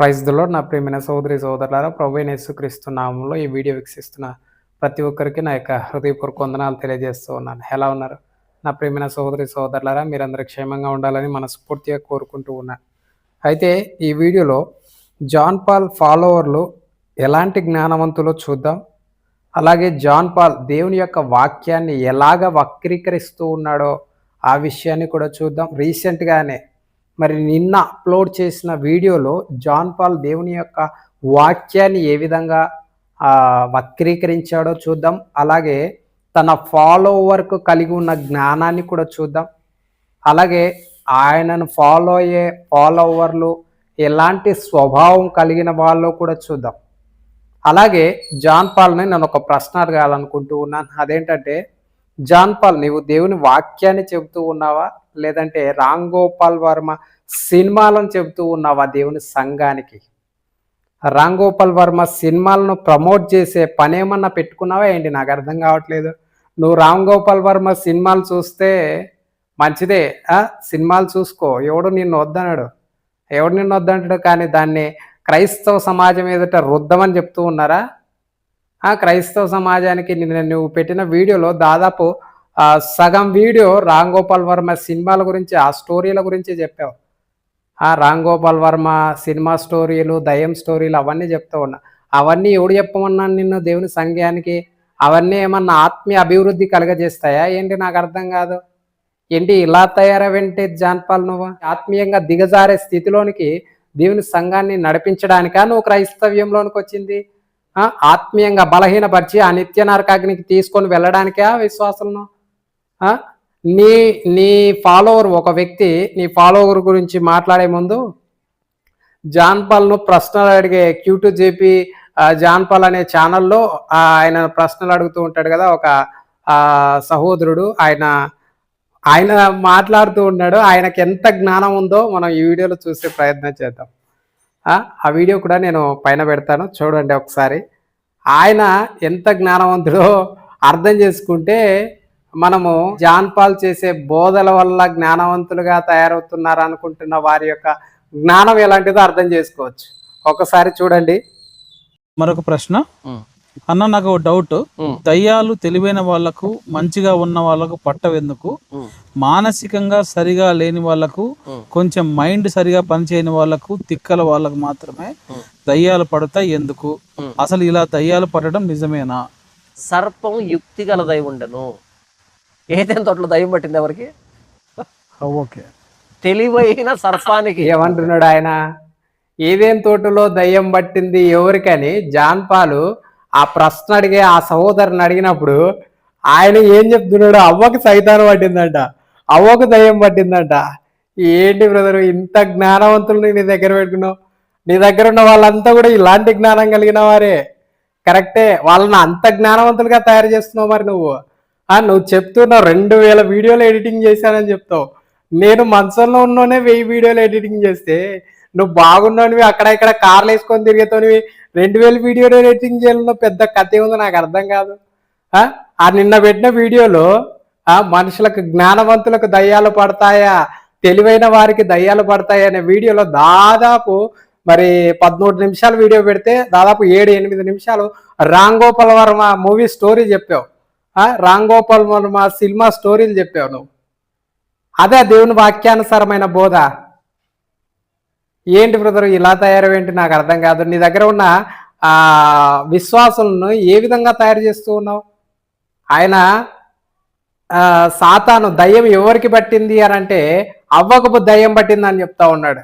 ప్రైజ్లో నా ప్రియమైన సోదరి సోదరులారా ప్రభు యేసుక్రీస్తు నామంలో ఈ వీడియో వీక్షిస్తున్న ప్రతి ఒక్కరికి నా యొక్క హృదయపూర్వక వందనాలు తెలియజేస్తూ ఉన్నాను. ఎలా ఉన్నారు? నా ప్రియమైన సోదరి సోదరులారా మీరందరూ క్షేమంగా ఉండాలని మనస్ఫూర్తిగా కోరుకుంటూ ఉన్నాను అయితే ఈ వీడియోలో జాన్ పాల్ ఫాలోవర్లు ఎలాంటి జ్ఞానవంతులో చూద్దాం. అలాగే జాన్ పాల్ దేవుని యొక్క వాక్యాన్ని ఎలాగ వక్రీకరిస్తూ ఉన్నాడో ఆ విషయాన్ని కూడా చూద్దాం. రీసెంట్గానే మరి నిన్న అప్లోడ్ చేసిన వీడియోలో జాన్ పాల్ దేవుని యొక్క వాక్యాన్ని ఏ విధంగా వక్రీకరించాడో చూద్దాం. అలాగే తన ఫాలోవర్కు కలిగి ఉన్న జ్ఞానాన్ని కూడా చూద్దాం. అలాగే ఆయనను ఫాలో అయ్యే ఫాలోవర్లు ఎలాంటి స్వభావం కలిగిన వాళ్ళో కూడా చూద్దాం. అలాగే జాన్ పాల్ని నేను ఒక ప్రశ్న అడగాలనుకుంటూ ఉన్నాను. అదేంటంటే జాన్ పాల్ నీవు దేవుని వాక్యాన్ని చెబుతూ ఉన్నావా? లేదంటే రామ్ గోపాల్ వర్మ సినిమాలను చెబుతూ ఉన్నావా దేవుని సంఘానికి? రామ్ గోపాల్ వర్మ సినిమాలను ప్రమోట్ చేసే పని ఏమన్నా పెట్టుకున్నావా ఏంటి? నాకు అర్థం కావట్లేదు. నువ్వు రామ్ గోపాల్ వర్మ సినిమాలు చూస్తే మంచిదే. సినిమాలు చూసుకో. ఎవడు నిన్ను వద్దన్నాడు ఎవడు నిన్ను వద్దంటాడు? కానీ దాన్ని క్రైస్తవ సమాజం ఎదుట రుద్దమని చెప్తూ ఉన్నారా? క్రైస్తవ సమాజానికి నిన్న నువ్వు పెట్టిన వీడియోలో దాదాపు సగం వీడియో రామ్ గోపాల్ వర్మ సినిమాల గురించి ఆ స్టోరీల గురించి చెప్పావు. ఆ రామ్ గోపాల్ వర్మ సినిమా స్టోరీలు దయ్యం స్టోరీలు అవన్నీ చెప్తూ ఉన్నా. అవన్నీ ఎవడు చెప్పమన్నాను నిన్ను దేవుని సంఘానికి? అవన్నీ ఏమన్నా ఆత్మీయ అభివృద్ధి కలగజేస్తాయా? ఏంటి నాకు అర్థం కాదు. ఏంటి ఇలా తయారవేంటి జాన్పాల్ నువ్వు? ఆత్మీయంగా దిగజారే స్థితిలోనికి దేవుని సంఘాన్ని నడిపించడానికా నువ్వు క్రైస్తవ్యంలోనికి వచ్చింది? ఆత్మీయంగా బలహీనపరిచి ఆ నిత్య నరకాగ్నికి తీసుకొని వెళ్ళడానికా విశ్వాసంలో. నీ నీ ఫాలోవర్ ఒక వ్యక్తి నీ ఫాలోవర్ గురించి మాట్లాడే ముందు జాన్ పాల్ను ప్రశ్నలు అడిగే క్యూటు జేపీ జాన్ పాల్ అనే ఛానల్లో ఆయన ప్రశ్నలు అడుగుతూ ఉంటాడు కదా ఒక సహోదరుడు. ఆయన ఆయన మాట్లాడుతూ ఉన్నాడు. ఆయనకి ఎంత జ్ఞానం ఉందో మనం ఈ వీడియోలో చూసే ప్రయత్నం చేద్దాం. ఆ, ఆ వీడియో కూడా నేను పైన పెడతాను. చూడండి ఒకసారి. ఆయన ఎంత జ్ఞానవంతుడో అర్థం చేసుకుంటే మనము జాన్ పాల్ చేసే బోధల వల్ల జ్ఞానవంతులుగా తయారవుతున్నారు అనుకుంటున్న వారి యొక్క జ్ఞానం ఎలాంటిదో అర్థం చేసుకోవచ్చు. ఒకసారి చూడండి. మరొక ప్రశ్న. అన్న నాకు డౌట్ దయ్యాలు తెలివైన వాళ్ళకు మంచిగా ఉన్న వాళ్ళకు పట్టవెందుకు మానసికంగా సరిగా లేని వాళ్ళకు కొంచెం మైండ్ సరిగా పనిచేయని వాళ్ళకు తిక్కల వాళ్ళకు మాత్రమే దయ్యాలు పడతాయి ఎందుకు? అసలు ఇలా దయ్యాలు పడడం నిజమేనా? సర్పం యుక్తి గలదై ఉండను. ఏదైనా తోటలో దయ్యం పట్టింది ఎవరికి? ఓకే. తెలివైన సర్పానికి. ఏమంటున్నాడు ఆయన? ఏదేం తోటలో దయ్యం పట్టింది ఎవరికని? జాన్ పాలు ఆ ప్రశ్న అడిగే ఆ సహోదరుని అడిగినప్పుడు ఆయన ఏం చెప్తున్నాడు అవ్వకు సైతానం పట్టిందంట అవ్వకు దయ్యం పట్టిందంట. ఏంటి బ్రదర్ ఇంత జ్ఞానవంతుల్ని నీ దగ్గర పెట్టుకున్నావు? నీ దగ్గర ఉన్న వాళ్ళంతా కూడా ఇలాంటి జ్ఞానం కలిగిన వారే. కరెక్టే వాళ్ళని అంత జ్ఞానవంతులుగా తయారు చేస్తున్నావు మరి నువ్వు. నువ్వు చెప్తున్నావు రెండు వేల వీడియోలు ఎడిటింగ్ చేశానని చెప్తావు. నేను మంచంలో ఉన్నోనే వెయ్యి వీడియోలు ఎడిటింగ్ చేస్తే నువ్వు బాగున్నానివి అక్కడ ఇక్కడ కార్లు వేసుకొని తిరిగేతోనివి రెండు వేల వీడియోలు ఎడిటింగ్ చేయాలన్న పెద్ద కథ ఏముందో నాకు అర్థం కాదు. ఆ? నిన్న పెట్టిన వీడియోలో ఆ మనుషులకు జ్ఞానవంతులకు దయ్యాలు పడతాయా? తెలివైన వారికి దయ్యాలు పడతాయా అనే వీడియోలో దాదాపు మరి పదమూడు నిమిషాలు వీడియో పెడితే దాదాపు ఏడు ఎనిమిది నిమిషాలు రామ్ గోపాల్ వర్మ మూవీ స్టోరీ చెప్పావు. రాంగోపాల్ రామ్ గోపాల్ వర్మ సినిమా స్టోరీలు చెప్పావు నువ్వు. అదే దేవుని వాక్యానుసారమైన బోధ. ఏంటి బ్రదర్? ఇలా తయారవేంటి? నాకు అర్థం కాదు. నీ దగ్గర ఉన్న ఆ విశ్వాసులను ఏ విధంగా తయారు చేస్తూ ఉన్నావు? ఆయన సాతాను దయ్యం ఎవరికి పట్టింది అని అంటే అవ్వకు దయ్యం పట్టింది అని చెప్తా ఉన్నాడు.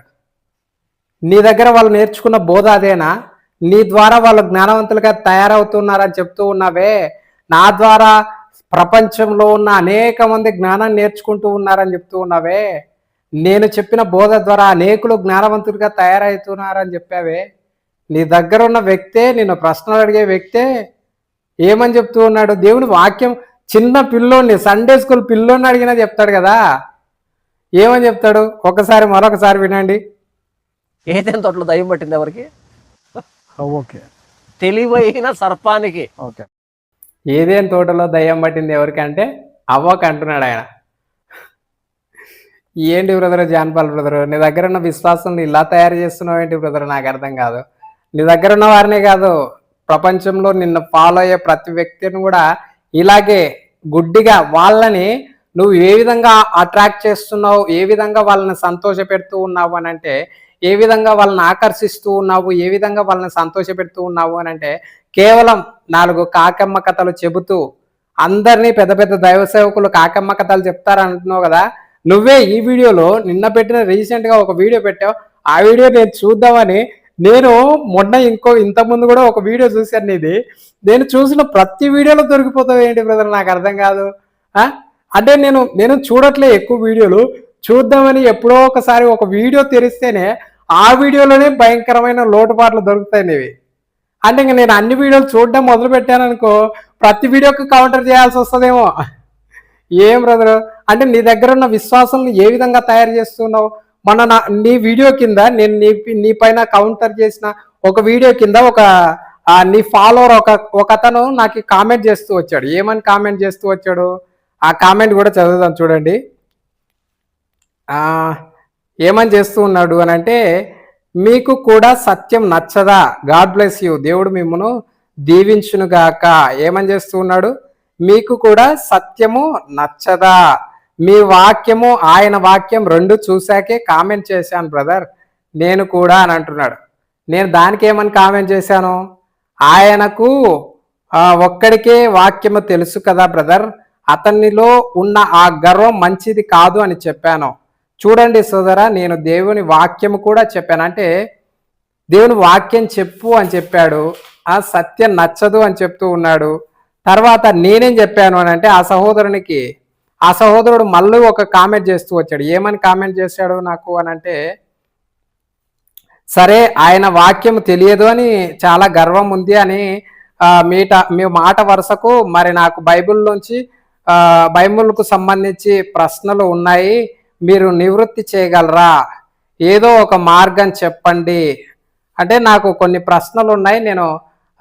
నీ దగ్గర వాళ్ళు నేర్చుకున్న బోధ అదేనా? నీ ద్వారా వాళ్ళు జ్ఞానవంతులుగా తయారవుతున్నారని చెప్తూ ఉన్నావే. నా ద్వారా ప్రపంచంలో ఉన్న అనేక మంది జ్ఞానం నేర్చుకుంటూ ఉన్నారని చెప్తూ ఉన్నావే. నేను చెప్పిన బోధ ద్వారా అనేకులు జ్ఞానవంతులుగా తయారవుతున్నారని చెప్పావే. నీ దగ్గర ఉన్న వ్యక్తే నిన్ను ప్రశ్నలు అడిగే వ్యక్తే ఏమని చెప్తూ ఉన్నాడు? దేవుని వాక్యం చిన్న పిల్లోని సండే స్కూల్ పిల్లోని అడిగినా చెప్తాడు కదా. ఏమని చెప్తాడు? ఒకసారి మరొకసారి వినండి. ఏదైనా తోటలో దయ్యం పట్టింది ఎవరికి? ఓకే. తెలివైన సర్పానికి. ఓకే. ఏదేం తోటలో దయ్యం పట్టింది ఎవరికి అంటే? అవ్వకు అంటున్నాడు ఆయన. ఏంటి బ్రదర్ జాన్పాల్ బ్రదర్? నీ దగ్గర ఉన్న విశ్వాసం ఇలా తయారు చేస్తున్నావు ఏంటి బ్రదర్? నాకు అర్థం కాదు. నీ దగ్గర ఉన్న వారినే కాదు ప్రపంచంలో నిన్ను ఫాలో అయ్యే ప్రతి వ్యక్తిని కూడా ఇలాగే గుడ్డిగా వాళ్ళని నువ్వు ఏ విధంగా అట్రాక్ట్ చేస్తున్నావు ఏ విధంగా వాళ్ళని సంతోష పెడుతూ ఉన్నావు అని అంటే ఏ విధంగా వాళ్ళని ఆకర్షిస్తూ ఉన్నావు ఏ విధంగా వాళ్ళని సంతోష పెడుతూ ఉన్నావు అని అంటే కేవలం నాలుగు కాకమ్మ కథలు చెబుతూ అందరినీ పెద్ద పెద్ద దైవ సేవకులు కాకమ్మ కథలు చెప్తారంటున్నావు కదా? నువ్వే ఈ వీడియోలో నిన్న పెట్టిన రీసెంట్గా ఒక వీడియో పెట్టావు. ఆ వీడియో నేను చూద్దామని నేను మొన్న ఇంకో ఇంతకుముందు కూడా ఒక వీడియో చూశాను ఇది నేను చూసిన ప్రతి వీడియోలో దొరికిపోతావు ఏంటి బ్రదర్ నాకు అర్థం కాదు. అంటే నేను నేను చూడట్లే ఎక్కువ వీడియోలు. చూద్దామని ఎప్పుడో ఒకసారి ఒక వీడియో తెరిస్తేనే ఆ వీడియోలోనే భయంకరమైన లోటుపాట్లు దొరుకుతాయి ఇవి అంటే ఇంక నేను అన్ని వీడియోలు చూడడం మొదలు పెట్టాను అనుకో ప్రతి వీడియోకి కౌంటర్ చేయాల్సి వస్తుందేమో. ఏం బ్రదర్? అంటే నీ దగ్గర ఉన్న విశ్వాసం ఏ విధంగా తయారు చేస్తున్నావు? మన నా నీ వీడియో కింద నేను నీ నీ పైన కౌంటర్ చేసిన ఒక వీడియో కింద ఒక నీ ఫాలోవర్ ఒక ఒక అతను నాకు కామెంట్ చేస్తూ వచ్చాడు. ఏమని కామెంట్ చేస్తూ వచ్చాడు? ఆ కామెంట్ కూడా చదువుదాం చూడండి. ఏమని చేస్తూ ఉన్నాడు అని అంటే మీకు కూడా సత్యం నచ్చదా? God bless you. దేవుడు మిమ్మను దీవించునుగాక. ఏమని చేస్తూ ఉన్నాడు? మీకు కూడా సత్యము నచ్చదా? మీ వాక్యము ఆయన వాక్యం రెండు చూశాకే కామెంట్ చేశాను బ్రదర్. నేను కూడా అని అంటున్నాడు. నేను దానికి ఏమని కామెంట్ చేశాను? ఆయనకు ఒక్కడికే వాక్యము తెలుసు కదా బ్రదర్. అతనిలో ఉన్న ఆ గర్వం మంచిది కాదు అని చెప్పాను. చూడండి సోదరా నేను దేవుని వాక్యము కూడా చెప్పాను. అంటే దేవుని వాక్యం చెప్పు అని చెప్పాడు. ఆ సత్యం నచ్చదు అని చెప్తూ ఉన్నాడు. తర్వాత నేనేం చెప్పాను అని అంటే ఆ సహోదరునికి ఆ సహోదరుడు మళ్ళీ ఒక కామెంట్ చేస్తూ వచ్చాడు. ఏమని కామెంట్ చేశాడు నాకు అని అంటే సరే ఆయన వాక్యం తెలియదు అని చాలా గర్వం ఉంది అని మీట మీ మాట వరుసకు మరి నాకు బైబిల్ నుంచి బైబిల్కు సంబంధించి ప్రశ్నలు ఉన్నాయి. మీరు నివృత్తి చేయగలరా? ఏదో ఒక మార్గం చెప్పండి. అంటే నాకు కొన్ని ప్రశ్నలు ఉన్నాయి. నేను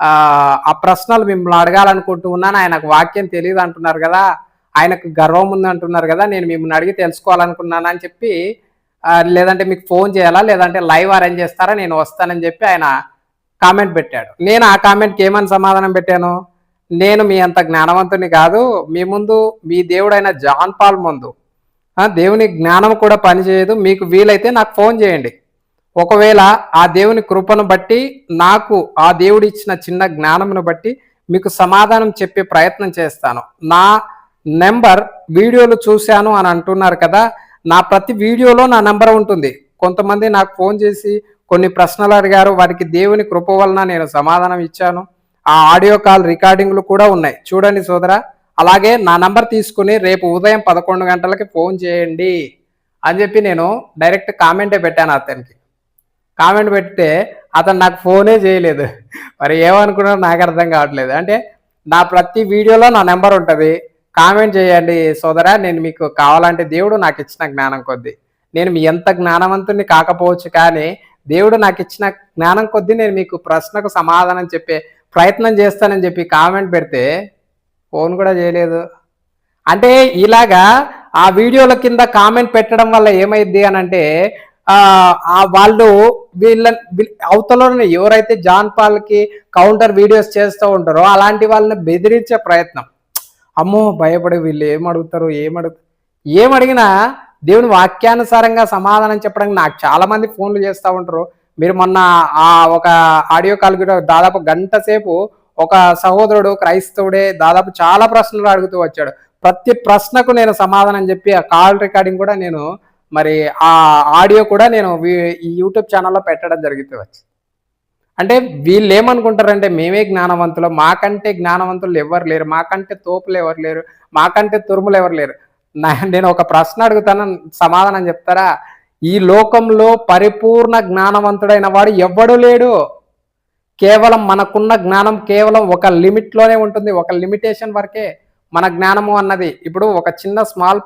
ఆ, ప్రశ్నలు మిమ్మల్ని అడగాలనుకుంటూ ఉన్నాను. ఆయనకు వాక్యం తెలియదు అంటున్నారు కదా. ఆయనకు గర్వం ఉంది అంటున్నారు కదా. నేను మిమ్మల్ని అడిగి తెలుసుకోవాలనుకున్నాను అని చెప్పి లేదంటే మీకు ఫోన్ చేయాలా లేదంటే లైవ్ అరేంజ్ చేస్తారా నేను వస్తానని చెప్పి ఆయన కామెంట్ పెట్టాడు. నేను ఆ కామెంట్కి ఏమని సమాధానం పెట్టాను? నేను మీ అంత జ్ఞానవంతుని కాదు. మీ ముందు మీ దేవుడైన జాన్ పాల్ ముందు దేవుని జ్ఞానం కూడా పనిచేయదు. మీకు వీలైతే నాకు ఫోన్ చేయండి. ఒకవేళ ఆ దేవుని కృపను బట్టి నాకు ఆ దేవుడు ఇచ్చిన చిన్న జ్ఞానమును బట్టి మీకు సమాధానం చెప్పే ప్రయత్నం చేస్తాను. నా నెంబర్ వీడియోలు చూశాను అని అంటున్నారు కదా నా ప్రతి వీడియోలో నా నెంబర్ ఉంటుంది. కొంతమంది నాకు ఫోన్ చేసి కొన్ని ప్రశ్నలు అడిగారు వారికి దేవుని కృప వలన నేను సమాధానం ఇచ్చాను. ఆ ఆడియో కాల్ రికార్డింగ్లు కూడా ఉన్నాయి. చూడండి సోదరా అలాగే నా నంబర్ తీసుకుని రేపు ఉదయం పదకొండు గంటలకి ఫోన్ చేయండి అని చెప్పి నేను డైరెక్ట్ కామెంటే పెట్టాను అతనికి. కామెంట్ పెడితే అతను నాకు ఫోనే చేయలేదు. మరి ఏమనుకున్నారో నాకు అర్థం కావట్లేదు. అంటే నా ప్రతి వీడియోలో నా నెంబర్ ఉంటుంది. కామెంట్ చేయండి సోదరా నేను మీకు కావాలంటే దేవుడు నాకు ఇచ్చిన జ్ఞానం కొద్దీ. నేను మీ ఎంత జ్ఞానవంతుని కాకపోవచ్చు కానీ దేవుడు నాకు ఇచ్చిన జ్ఞానం కొద్దీ నేను మీకు ప్రశ్నకు సమాధానం చెప్పే ప్రయత్నం చేస్తానని చెప్పి కామెంట్ పెడితే ఫోన్ కూడా చేయలేదు. అంటే ఇలాగా ఆ వీడియోల కింద కామెంట్ పెట్టడం వల్ల ఏమైంది అని అంటే వాళ్ళు వీళ్ళ వీళ్ళ- అవతలని ఎవరైతే జాన్ పాల్కి కౌంటర్ వీడియోస్ చేస్తూ ఉంటారో అలాంటి వాళ్ళని బెదిరించే ప్రయత్నం. అమ్మో భయపడి వీళ్ళు ఏం అడుగుతారు ఏం అడుగు దేవుని వాక్యానుసారంగా సమాధానం చెప్పడానికి నాకు చాలా మంది ఫోన్లు చేస్తూ ఉంటారు. మీరు మొన్న ఆ ఒక ఆడియో కాల్ కూడా దాదాపు గంట సేపు ఒక సహోదరుడు క్రైస్తవుడే దాదాపు చాలా ప్రశ్నలు అడుగుతూ వచ్చాడు. ప్రతి ప్రశ్నకు నేను సమాధానం చెప్పి ఆ కాల్ రికార్డింగ్ కూడా నేను మరి ఆ ఆడియో కూడా నేను ఈ యూట్యూబ్ ఛానల్లో పెట్టడం జరుగుతూ వచ్చి. అంటే వీళ్ళు ఏమనుకుంటారంటే మేమే జ్ఞానవంతులు మాకంటే జ్ఞానవంతులు ఎవరు లేరు మాకంటే తోపులు ఎవరు లేరు మాకంటే తురుములు ఎవరు లేరు. నేను ఒక ప్రశ్న అడుగుతాను సమాధానం చెప్తారా? ఈ లోకంలో పరిపూర్ణ జ్ఞానవంతుడైన వాడు ఎవ్వడు లేడు. కేవలం మనకున్న జ్ఞానం కేవలం ఒక లిమిట్లోనే ఉంటుంది ఒక లిమిటేషన్ వరకే. మన జ్ఞానము అన్నది. ఇప్పుడు ఒక చిన్న స్మాల్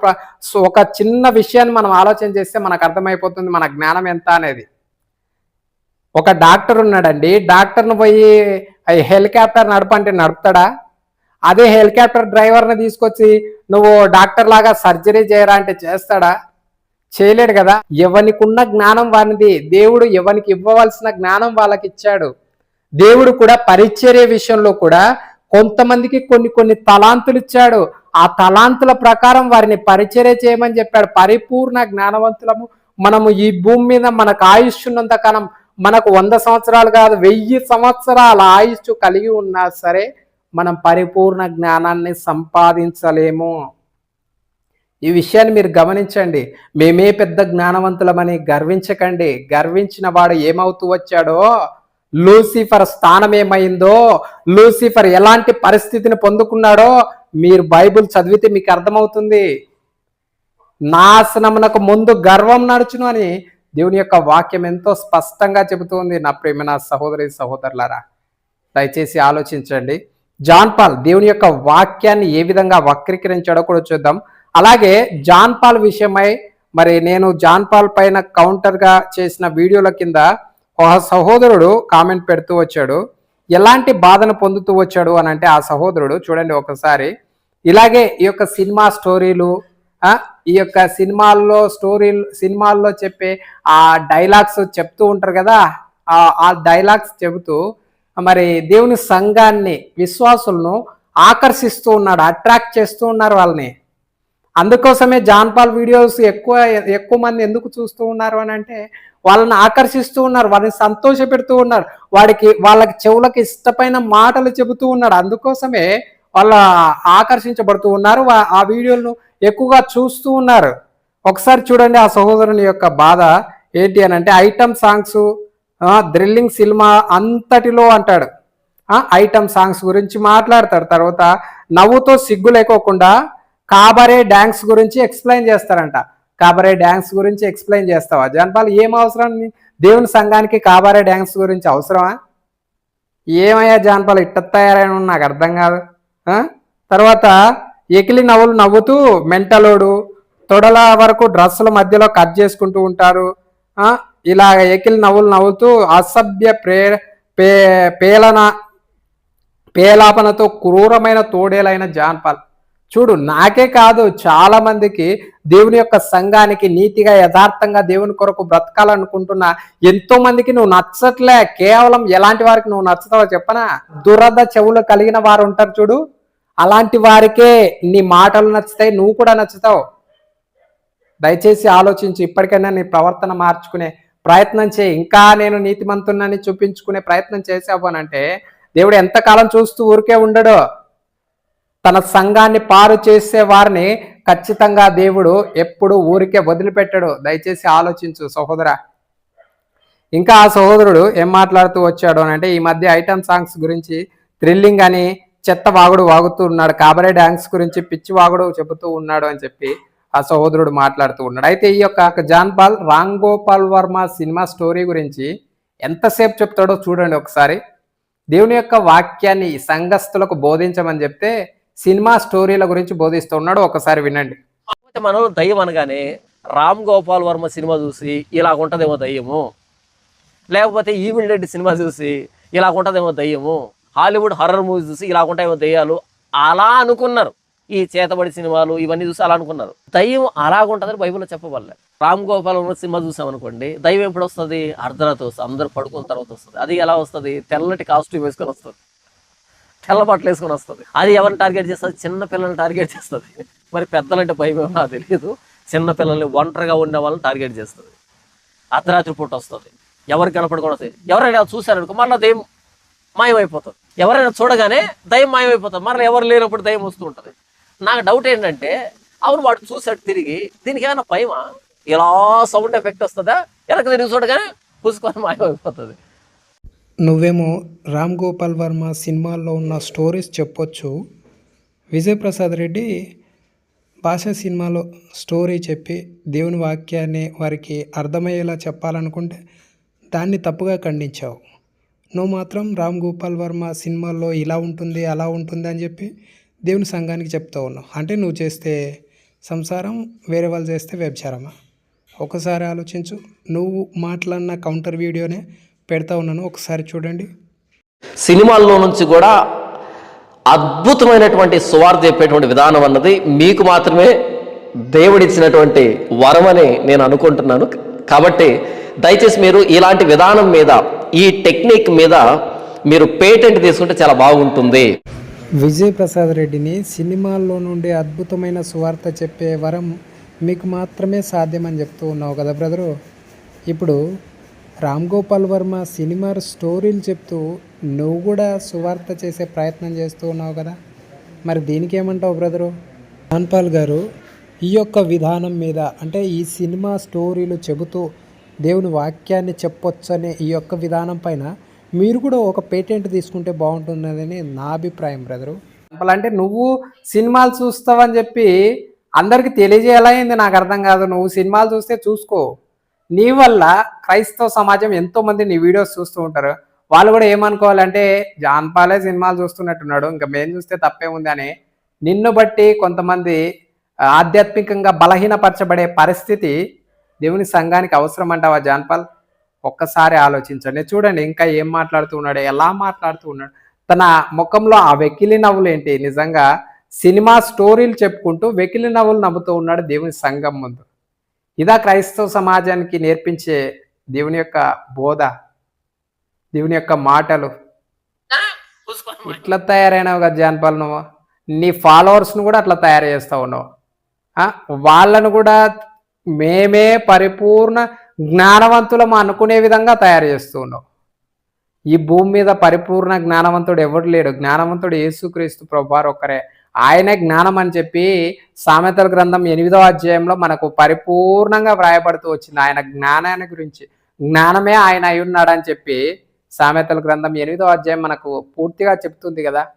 ఒక చిన్న విషయాన్ని మనం ఆలోచన చేస్తే మనకు అర్థమైపోతుంది మన జ్ఞానం ఎంత అనేది. ఒక డాక్టర్ ఉన్నాడండి. డాక్టర్ను పోయి హెలికాప్టర్ నడపంటే నడుపుతాడా? అదే హెలికాప్టర్ డ్రైవర్ని తీసుకొచ్చి నువ్వు డాక్టర్ లాగా సర్జరీ చేయరా అంటే చేస్తాడా? చేయలేడు కదా. ఎవనికున్న జ్ఞానం వానిది. దేవుడు ఎవనికి ఇవ్వవలసిన జ్ఞానం వాళ్ళకి ఇచ్చాడు. దేవుడు కూడా పరిచర్య విషయంలో కూడా కొంతమందికి కొన్ని కొన్ని తలాంతులు ఇచ్చాడు. ఆ తలాంతుల ప్రకారం వారిని పరిచర్య చేయమని చెప్పాడు. పరిపూర్ణ జ్ఞానవంతులము. మనము ఈ భూమి మీద మనకు ఆయుష్ ఉన్నంత కాలం మనకు వంద సంవత్సరాలు కాదు వెయ్యి సంవత్సరాల ఆయుష్ కలిగి ఉన్నా సరే మనం పరిపూర్ణ జ్ఞానాన్ని సంపాదించలేము. ఈ విషయాన్ని మీరు గమనించండి. మేమే పెద్ద జ్ఞానవంతులమని గర్వించకండి. గర్వించిన వాడు ఏమవుతూ వచ్చాడో లూసిఫర్ స్థానం ఏమైందో లూసిఫర్ ఎలాంటి పరిస్థితిని పొందుకున్నాడో మీరు బైబిల్ చదివితే మీకు అర్థమవుతుంది. నాశనమునకు ముందు గర్వం నడుచును అని దేవుని యొక్క వాక్యం ఎంతో స్పష్టంగా చెబుతుంది నా ప్రేమ నా సహోదరి సహోదరులారా. దయచేసి ఆలోచించండి. జాన్ పాల్ దేవుని యొక్క వాక్యాన్ని ఏ విధంగా వక్రీకరించాడో కూడా చూద్దాం. అలాగే జాన్ పాల్ విషయమై మరి నేను జాన్ పాల్ పైన కౌంటర్గా చేసిన వీడియోల కింద సహోదరుడు కామెంట్ పెడుతూ వచ్చాడు ఎలాంటి బాధను పొందుతూ వచ్చాడు? అని అంటే ఆ సహోదరుడు చూడండి ఒకసారి ఇలాగే ఈ యొక్క సినిమా స్టోరీలు ఈ యొక్క సినిమాల్లో స్టోరీలు సినిమాల్లో చెప్పే ఆ డైలాగ్స్ చెప్తూ ఉంటారు కదా ఆ డైలాగ్స్ చెబుతూ మరి దేవుని సంఘాన్ని విశ్వాసులను ఆకర్షిస్తూ ఉన్నాడు అట్రాక్ట్ చేస్తూ ఉన్నారు వాళ్ళని. అందుకోసమే జాన్పాల్ వీడియోస్ ఎక్కువ ఎక్కువ మంది ఎందుకు చూస్తూ ఉన్నారు అని అంటే వాళ్ళని ఆకర్షిస్తూ ఉన్నారు వాళ్ళని సంతోష పెడుతూ ఉన్నారు వాడికి వాళ్ళకి చెవులకు ఇష్టమైన మాటలు చెబుతూ ఉన్నారు. అందుకోసమే వాళ్ళ ఆకర్షించబడుతూ ఉన్నారు. వా- ఆ వీడియోలను ఎక్కువగా చూస్తూ ఉన్నారు. ఒకసారి చూడండి ఆ సహోదరుని యొక్క బాధ ఏంటి అని అంటే ఐటమ్ సాంగ్స్ థ్రిల్లింగ్ సినిమా అంతటిలో అంటాడు. ఐటమ్ సాంగ్స్ గురించి మాట్లాడతాడు తర్వాత నవ్వుతో సిగ్గు లేకోకుండా కాబరే డ్యాన్స్ గురించి ఎక్స్ప్లెయిన్ చేస్తారంట. కాబరే డ్యాన్స్ గురించి ఎక్స్ప్లెయిన్ చేస్తావా? జన్పాల్ ఏం అవసరం? దేవుని సంఘానికి కాబరే డ్యాన్స్ గురించి అవసరమా? ఏమయ్యా జానపాలు ఇట్ట తయారైన నాకు అర్థం కాదు. తర్వాత ఎకిలి నవ్వులు నవ్వుతూ మెంటలోడు తొడల వరకు డ్రస్సుల మధ్యలో కట్ చేసుకుంటూ ఉంటారు. ఇలా ఎకిలి నవ్వులు నవ్వుతూ అసభ్య ప్రే పే పేలన పేలాపనతో క్రూరమైన తోడేలైన జాన్పాల్. చూడు నాకే కాదు చాలా మందికి దేవుని యొక్క సంఘానికి నీతిగా యథార్థంగా దేవుని కొరకు బ్రతకాలనుకుంటున్నా ఎంతో మందికి నువ్వు నచ్చట్లే. కేవలం ఎలాంటి వారికి నువ్వు నచ్చుతావో చెప్పనా? దురద చెవులు కలిగిన వారు ఉంటారు చూడు. అలాంటి వారికే నీ మాటలు నచ్చుతాయి నువ్వు కూడా నచ్చుతావు. దయచేసి ఆలోచించి ఇప్పటికైనా నీ ప్రవర్తన మార్చుకునే ప్రయత్నం చేయి. ఇంకా నేను నీతిమంతున్నని చూపించుకునే ప్రయత్నం చేసావు అని అంటే దేవుడు ఎంతకాలం చూస్తూ ఊరికే ఉండడో. తన సంఘాన్ని పారు చేసే వారిని ఖచ్చితంగా దేవుడు ఎప్పుడు ఊరికే వదిలిపెట్టడు. దయచేసి ఆలోచించు సహోదర. ఇంకా ఆ సహోదరుడు ఏం మాట్లాడుతూ వచ్చాడు అని అంటే ఈ మధ్య ఐటమ్ సాంగ్స్ గురించి థ్రిల్లింగ్ అని చెత్త వాగుడు వాగుతూ ఉన్నాడు. కాబరే డాన్స్ గురించి పిచ్చి వాగుడు చెబుతూ ఉన్నాడు అని చెప్పి ఆ సహోదరుడు మాట్లాడుతూ ఉన్నాడు. అయితే ఈ యొక్క John Paul Ram Gopal Varma cinema story గురించి ఎంతసేపు చెప్తాడో చూడండి ఒకసారి. దేవుని యొక్క వాక్యాన్ని ఈ సంఘస్థులకు బోధించమని చెప్తే సినిమా స్టోరీల గురించి బోధిస్తున్నాడు ఒకసారి వినండి. మనం దయ్యం అనగానే రామ్ గోపాల్ వర్మ సినిమా చూసి ఇలా ఉంటదేమో దయ్యము. లేకపోతే ఈవిల్ రెడ్డి సినిమా చూసి ఇలా ఉంటదేమో దయ్యము. హాలీవుడ్ హర్రర్ మూవీ చూసి ఇలా ఉంటాయేమో దయ్యాలు. అలా అనుకున్నారు. ఈ చేతబడి సినిమాలు ఇవన్నీ చూసి అలా అనుకున్నారు. దయ్యం అలాగుంటుందని బైబిల్లో చెప్పబడలే. రామ్ గోపాల్ వర్మ సినిమా చూసామనుకోండి దయ్యం ఎప్పుడు వస్తుంది అర్ధరాత్రి వస్తుంది అందరూ పడుకున్న తర్వాత వస్తుంది. అది ఎలా వస్తుంది? తెల్లటి కాస్ట్యూమ్ వేసుకొని వస్తుంది. తెల్ల బట్టలు వేసుకొని వస్తుంది. అది ఎవరిని టార్గెట్ చేస్తుంది? చిన్న పిల్లల్ని టార్గెట్ చేస్తుంది. మరి పెద్దలంటే భయం ఏమో నాకు తెలియదు చిన్న పిల్లల్ని ఒంటరిగా ఉండే వాళ్ళని టార్గెట్ చేస్తుంది. అర్ధరాత్రి పూట వస్తుంది. ఎవరికి కనపడకుండా వస్తుంది ఎవరైనా చూశారనుకో మళ్ళీ దయ్యం మాయమైపోతుంది. ఎవరైనా చూడగానే దయ్యం మాయమైపోతుంది. మరలా ఎవరు లేనప్పుడు దయ్యం వస్తూ ఉంటుంది. నాకు డౌట్ ఏంటంటే అవును వాడు చూశాడు తిరిగి. దీనికి ఏమైనా భయమా? ఇలా సౌండ్ ఎఫెక్ట్ వస్తుందా? వెనక తిరిగి చూడగానే పుసుకొని మాయమైపోతుంది. నువ్వేమో రామ్ గోపాల్ వర్మ సినిమాల్లో ఉన్న స్టోరీస్ చెప్పొచ్చు. విజయప్రసాద్ రెడ్డి భాష సినిమాలో స్టోరీ చెప్పి దేవుని వాక్యాన్ని వారికి అర్థమయ్యేలా చెప్పాలనుకుంటే దాన్ని తప్పుగా ఖండించావు. నువ్వు మాత్రం రామ్ గోపాల్ వర్మ సినిమాల్లో ఇలా ఉంటుంది అలా ఉంటుంది అని చెప్పి దేవుని సంఘానికి చెప్తా ఉన్నావు. అంటే నువ్వు చేస్తే సంసారం వేరే వాళ్ళు చేస్తే వ్యభిచారమా? ఒకసారి ఆలోచించు. నువ్వు మాట్లాడిన కౌంటర్ వీడియోనే పెడతా ఉన్నాను. ఒకసారి చూడండి. సినిమాల్లో నుంచి కూడా అద్భుతమైనటువంటి సువార్త చెప్పేటువంటి విధానం అన్నది మీకు మాత్రమే దేవుడిచ్చినటువంటి వరమని నేను అనుకుంటున్నాను. కాబట్టి దయచేసి మీరు ఇలాంటి విధానం మీద ఈ టెక్నిక్ మీద మీరు పేటెంట్ తీసుకుంటే చాలా బాగుంటుంది. విజయ్ ప్రసాద్ రెడ్డిని సినిమాల్లో నుండి అద్భుతమైన సువార్త చెప్పే వరం మీకు మాత్రమే సాధ్యమని చెప్తూ ఉన్నావు కదా బ్రదరు. ఇప్పుడు రామ్ గోపాల్ వర్మ సినిమా స్టోరీలు చెప్తూ నువ్వు కూడా సువార్త చేసే ప్రయత్నం చేస్తూ ఉన్నావు కదా? మరి దీనికి ఏమంటావు బ్రదరు జాన్పాల్ గారు ఈ యొక్క విధానం మీద అంటే ఈ సినిమా స్టోరీలు చెబుతూ దేవుని వాక్యాన్ని చెప్పొచ్చనే ఈ యొక్క విధానం పైన మీరు కూడా ఒక పేటెంట్ తీసుకుంటే బాగుంటుందని నా అభిప్రాయం బ్రదరు. అంటే నువ్వు సినిమాలు చూస్తావని చెప్పి అందరికి తెలియజేయాలైంది నాకు అర్థం కాదు. నువ్వు సినిమాలు చూస్తే చూసుకో. నీ వల్ల క్రైస్తవ సమాజం ఎంతో మంది నీ వీడియోస్ చూస్తూ ఉంటారు. వాళ్ళు కూడా ఏమనుకోవాలంటే జాన్పాలే సినిమాలు చూస్తున్నట్టున్నాడు ఇంకా మేము చూస్తే తప్పే ఉంది అని నిన్ను బట్టి కొంతమంది ఆధ్యాత్మికంగా బలహీనపరచబడే పరిస్థితి దేవుని సంఘానికి అవసరం అంటావా జాన్పాల్ ఒక్కసారి ఆలోచించండి. చూడండి ఇంకా ఏం మాట్లాడుతూ ఉన్నాడు ఎలా మాట్లాడుతూ ఉన్నాడు. తన ముఖంలో ఆ వెకిలి నవ్వులు ఏంటి? నిజంగా సినిమా స్టోరీలు చెప్పుకుంటూ వెకిలి నవ్వులు నవ్వుతూ ఉన్నాడు దేవుని సంఘం ముందు. ఇదా క్రైస్తవ సమాజానికి నేర్పించే దేవుని యొక్క బోధ దేవుని యొక్క మాటలు. ఇట్లా తయారైనావు కదా జాన్పాల్ నువ్వు? నీ ఫాలోవర్స్ను కూడా అట్లా తయారు చేస్తా ఉన్నావు. వాళ్ళను కూడా మేమే పరిపూర్ణ జ్ఞానవంతులం అనుకునే విధంగా తయారు చేస్తూ ఉన్నావు. ఈ భూమి మీద పరిపూర్ణ జ్ఞానవంతుడు ఎవడు లేడు? జ్ఞానవంతుడు యేసుక్రీస్తు ప్రభువారు ఒక్కరే. ఆయనే జ్ఞానం అని చెప్పి సామెతల గ్రంథం ఎనిమిదవ అధ్యాయంలో మనకు పరిపూర్ణంగా వ్రాయబడుతూ వచ్చింది. ఆయన జ్ఞానాన్ని గురించి జ్ఞానమే ఆయన అయి ఉన్నాడని చెప్పి సామెతల గ్రంథం ఎనిమిదవ అధ్యాయం మనకు పూర్తిగా చెప్తుంది కదా.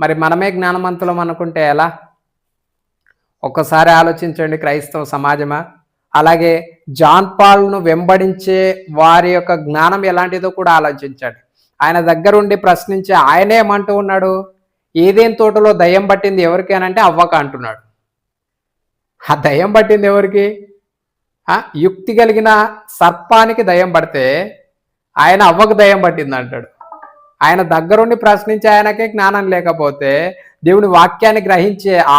మరి మనమే జ్ఞానవంతులం అనుకుంటే ఎలా? ఒక్కసారి ఆలోచించండి క్రైస్తవ సమాజమా? అలాగే జాన్ పాల్ను వెంబడించే వారి యొక్క జ్ఞానం ఎలాంటిదో కూడా ఆలోచించండి. ఆయన దగ్గరుండి ప్రశ్నించే ఆయనే ఏమంటూ ఉన్నాడు? ఏదేం తోటలో దయ్యం పట్టింది ఎవరికి అని అంటే అవ్వక అంటున్నాడు. ఆ దయ్యం పట్టింది ఎవరికి? యుక్తి కలిగిన సర్పానికి దయ్యం పడితే ఆయన అవ్వకు దయ్యం పట్టింది అంటాడు. ఆయన దగ్గరుండి ప్రశ్నించే ఆయనకే జ్ఞానం లేకపోతే దేవుని వాక్యాన్ని గ్రహించే ఆ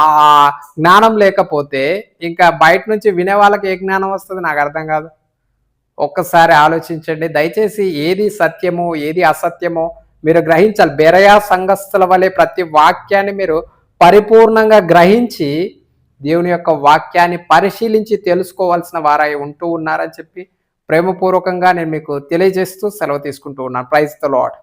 జ్ఞానం లేకపోతే ఇంకా బయట నుంచి వినే వాళ్ళకి ఏ జ్ఞానం వస్తుంది నాకు అర్థం కాదు. ఒక్కసారి ఆలోచించండి. దయచేసి ఏది సత్యమో ఏది అసత్యమో మీరు గ్రహించాలి. బెరయా సంఘస్థుల వలె ప్రతి వాక్యాన్ని మీరు పరిపూర్ణంగా గ్రహించి దేవుని యొక్క వాక్యాన్ని పరిశీలించి తెలుసుకోవాల్సిన వారై ఉంటూ ఉన్నారని చెప్పి ప్రేమపూర్వకంగా నేను మీకు తెలియజేస్తూ సెలవు తీసుకుంటూ ఉన్నాను. Praise the lord